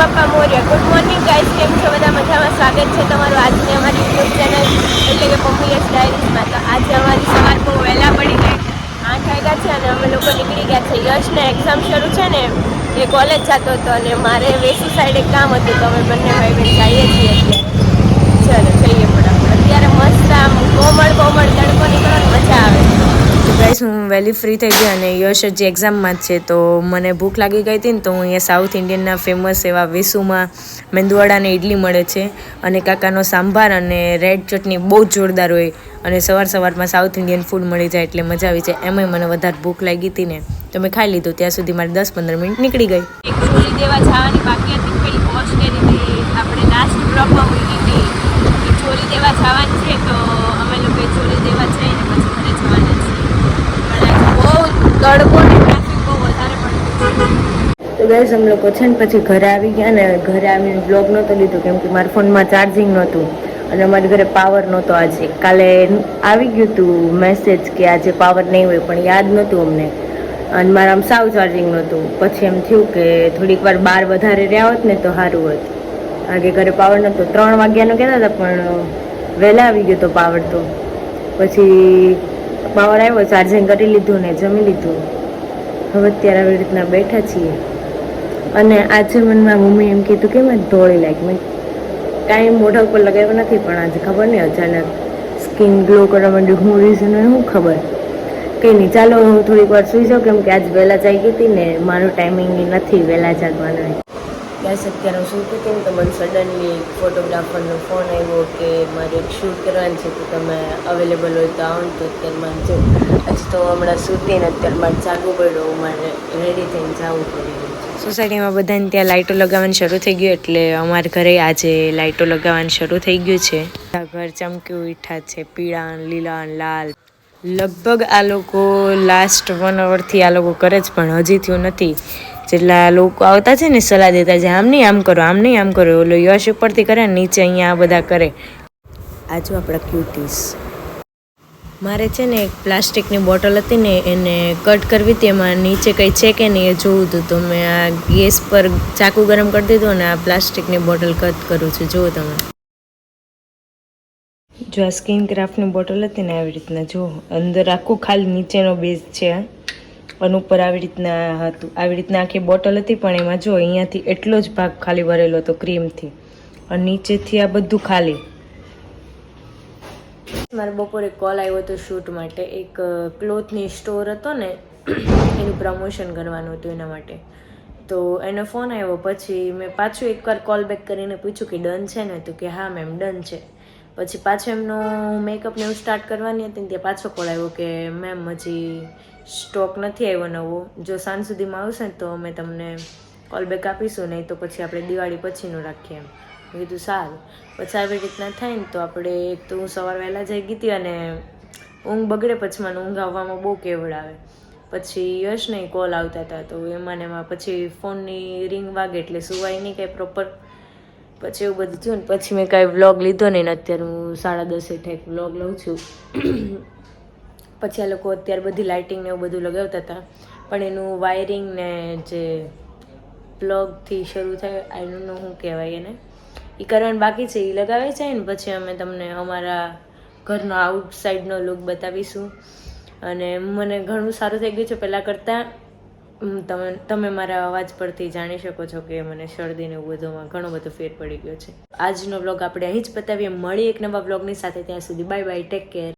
બાપા Maurya. Good morning guys કેમ છો? બધા મજામાં? સ્વાગત છે તમારું આજની અમારી યુટ્યુબ ચેનલ એટલે કે પમ્પીએસ ડાયરીઝમાં તો આજે અમારી સવાર બહુ વહેલા પડી ગઈ. આઠ વાગ્યા છે અને અમે લોકો નીકળી ગયા છે. યશને એક્ઝામ શરૂ છે ને, એ કોલેજ જતો હતો અને મારે વેસુ સાઈડ એક કામ હતું, તો અમે બંને ભાઈ બહેન જઈએ છીએ અત્યારે. ચલો, જઈએ પણ અત્યારે મસ્ત આમ કોમળ કોમળ તડકો નીકળવાની મજા આવે તો ગાઈસ, હું વહેલી ફ્રી થઈ ગઈ અને યશ હજી એક્ઝામમાં જ છે, તો મને ભૂખ લાગી ગઈ હતી ને તો હું અહીંયા સાઉથ ઇન્ડિયનના ફેમસ એવા વેસુમાં મેંદુવડા અને ઇડલી મળે છે અને કાકાનો સાંભાર અને રેડ ચટણી બહુ જોરદાર હોય અને સવાર સવારમાં સાઉથ ઇન્ડિયન ફૂડ મળી જાય એટલે મજા આવી જાય. એમાંય મને વધારે ભૂખ લાગી હતી ને, તો મેં ખાઈ લીધું. ત્યાં સુધી મારે દસ પંદર મિનિટ નીકળી ગઈ. એક ચોલી દેવા જવાની બાકી હતી પેલી પોસ્ટ કરી હતી આપણે લાસ્ટ બ્લોકમાં મૂકી હતી કે ચોલી દેવા જવાની છે તો અમે લોકો ચોલી દેવા જઈને પછી ઘરે જવાના છીએ પણ આજે બહુ તો ગઈશ અમે લોકો છે ને પછી ઘરે આવી ગયા ને ઘરે આવીને બ્લોગ નહોતો લીધો કેમ કે મારા ફોનમાં ચાર્જિંગ નહોતું. અને અમારા ઘરે પાવર નહોતો આજે. કાલે આવી ગયું હતું મેસેજ કે આજે પાવર નહીં હોય, પણ યાદ નહોતું અમને. અને મારા આમ સાવ ચાર્જિંગ નહોતું. પછી એમ થયું કે થોડીક વાર બહાર વધારે રહ્યા હોત ને તો સારું હોત. આજે ઘરે પાવર નહોતો. ત્રણ વાગ્યાનો કહેતા હતા, પણ વહેલા આવી ગયો તો પાવર તો. પછી પાવર આવ્યો ચાર્જિંગ કરી લીધું ને જમી લીધું. હવે અત્યારે આવી રીતના બેઠા છીએ. અને આજે મનમાં મમ્મી એમ કીધું કે મેં ધોળી લાગી. મેં કાંઈ મોઢા ઉપર લગાવ્યો નથી, પણ આજે ખબર નહીં, અચાનક સ્કિન ગ્લો કરવા માંડ્યું. હું રીઝન હોય શું ખબર. કંઈ નહીં, ચાલો હું થોડીક વાર સુઈ જાઉં, કેમ કે આજ વહેલા જાગી હતી ને મારું ટાઈમિંગ નથી, વહેલા જાગવાનું. બસ અત્યારે હું સૂતી હતી ને તો મને સડનલી ફોટોગ્રાફરનો ફોન આવ્યો કે મારે એક શૂટ કરવાનું છે, તો તમે અવેલેબલ હોય તો આવો ને તો અત્યારે મારે જો. તો હમણાં સૂતી ને અત્યારે મારે જાગવું પડ્યું મારે રેડી થઈને જવું પડ્યું સોસાયટીમાં બધાને ત્યાં લાઇટો લગાવવાનું શરૂ થઈ ગયું એટલે અમારા ઘરે આજે લાઇટો લગાવવાનું શરૂ થઈ ગયું છે. ઘર ચમક્યું, ઈઠા છે, પીળા લીલા લાલ. લગભગ આ લોકો લાસ્ટ વન અવરથી આ લોકો કરે જ, પણ હજી થયું નથી. જેટલા લોકો આવતા છે ને સલાહ દેતા છે, આમ નહીં, આમ કરો, આમ નહીં, આમ કરો, ઓલો યશ ઉપરથી કરે નીચે અહીંયા આ બધા કરે. આજુ આપણા ક્યુટીસ મારે છે ને એક પ્લાસ્ટિકની બોટલ હતી ને એને કટ કરવી હતી, એમાં નીચે કંઈ છે કે નહીં એ જોવું હતું, તો મેં આ ગેસ પર ચાકુ ગરમ કરી દીધું અને આ પ્લાસ્ટિકની બોટલ કટ કરું છું, જુઓ તમે. જો આ સ્કિન ક્રાફ્ટની બોટલ હતી ને આવી રીતના, જુઓ, અંદર આખું ખાલી નીચેનો બેઝ છે અને ઉપર આવી રીતના હતું. આવી રીતના આખી બોટલ હતી, પણ એમાં જો અહીંયાથી એટલો જ ભાગ ખાલી ભરેલો હતો ક્રીમથી. અને નીચેથી આ બધું ખાલી. મારે બપોરે કોલ આવ્યો હતો શૂટ માટે. એક ક્લોથની સ્ટોર હતો ને, એનું પ્રમોશન કરવાનું હતું એના માટે. તો એનો ફોન આવ્યો. પછી મેં પાછું એકવાર કોલ બેક કરીને પૂછ્યું કે, ડન છે ને? તો કે, હા મેમ ડન છે. પછી પાછો એમનો મેકઅપ ને એવું સ્ટાર્ટ કરવાની હતી ને ત્યાં પાછો કોલ આવ્યો કે મેમ હજી સ્ટોક નથી આવ્યો નવો. જો સાંજ સુધીમાં આવશે ને તો અમે તમને કોલ બેક આપીશું, નહીં તો પછી આપણે દિવાળી પછીનું રાખીએ. એમ. મેં કીધું, સારું. પછી આવી રીતના થાય ને તો આપણે એક તો હું સવાર વહેલા જઈ ગઈ હતી અને ઊંઘ બગડે પછી મને ઊંઘ આવવામાં બહુ કેવડ આવે પછી નહીં કોલ આવતા હતા તો એમાં ને એમાં પછી ફોનની રિંગ વાગે એટલે સુવાય નહીં કાંઈ પ્રોપર પછી એવું બધું થયું ને પછી મેં કાંઈ વ્લોગ લીધો નહીં ને અત્યારે હું સાડા દસે ઠેક વ્લોગ લઉં છું. પછી આ લોકો અત્યારે બધી લાઇટિંગ ને એવું બધું લગાવતા હતા. પણ એનું વાયરિંગ ને જે પ્લગથી શરૂ થાય આઈનું શું કહેવાય એને. એ કરવાનું બાકી છે એ લગાવે છે ને પછી અમે તમને અમારા ઘરનો આઉટસાઇડનો લુક બતાવીશું. અને મને ઘણું સારું થઈ ગયું છે, પહેલાં કરતાં તમે તમે મારા અવાજ પરથી જાણી શકો છો કે મને શરદીને એવું બધુંમાં ઘણો બધો ફેર પડી ગયો છે. આજનો વ્લોગ આપણે અહીં જ પતાવીએ. મળી એક નવા વ્લોગની સાથે. ત્યાં સુધી બાય બાય ટેક કેર